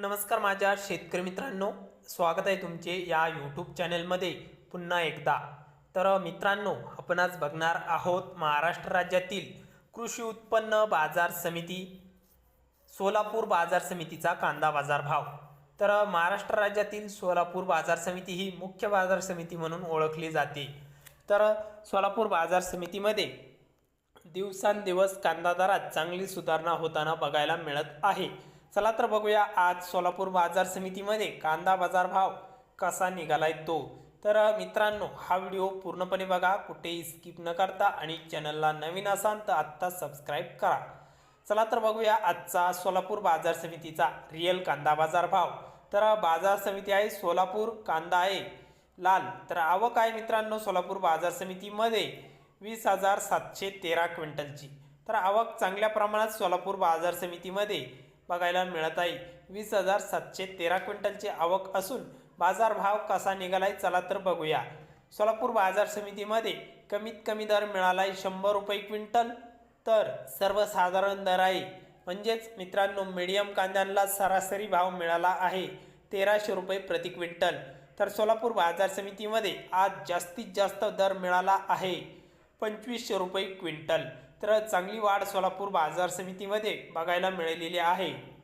नमस्कार माझ्या शेतकरी मित्रांनो. स्वागत आहे तुमचे या यूट्यूब चॅनलमध्ये पुन्हा एकदा. तर मित्रांनो आपण आज बघणार आहोत महाराष्ट्र राज्यातील कृषी उत्पन्न बाजार समिती सोलापूर बाजार समितीचा कांदा बाजार भाव तर महाराष्ट्र राज्यातील सोलापूर बाजार समिती ही मुख्य बाजार समिती म्हणून ओळखली जाते. तर सोलापूर बाजार समितीमध्ये दिवसांदिवस कांदा दरात चांगली सुधारणा होताना बघायला मिळत आहे. चला तर बघूया आज सोलापूर बाजार समितीमध्ये कांदा बाजार भाव कसा निघालाय तो. तर मित्रांनो हा व्हिडिओ पूर्णपणे बघा कुठेही स्किप न करता आणि चॅनलला नवीन असाल तर आत्ता सबस्क्राईब करा. चला तर बघूया आजचा सोलापूर बाजार समितीचा रिअल कांदा बाजार भाव. तर बाजार समिती आहे सोलापूर कांदा आहे लाल. तर आवक आहे मित्रांनो सोलापूर बाजार समितीमध्ये वीस हजार सातशे तेरा क्विंटलची. तर आवक चांगल्या प्रमाणात सोलापूर बाजार समितीमध्ये बघायला मिळत आहे वीस हजार सातशे तेरा क्विंटलची आवक असून बाजारभाव कसा निघालाय चला तर बघूया. सोलापूर बाजार समितीमध्ये कमीत कमी दर मिळाला आहे शंभर रुपये क्विंटल. तर सर्वसाधारण दर आहे म्हणजेच मित्रांनो मीडियम कांद्यांना सरासरी भाव मिळाला आहे तेराशे रुपये प्रति क्विंटल. तर सोलापूर बाजार समितीमध्ये आज जास्तीत जास्त दर मिळाला आहे. पंचवीसशे रुपये क्विंटल. तर चांगली वाढ सोलापूर बाजार समितीमध्ये बघायला मिळालेली आहे.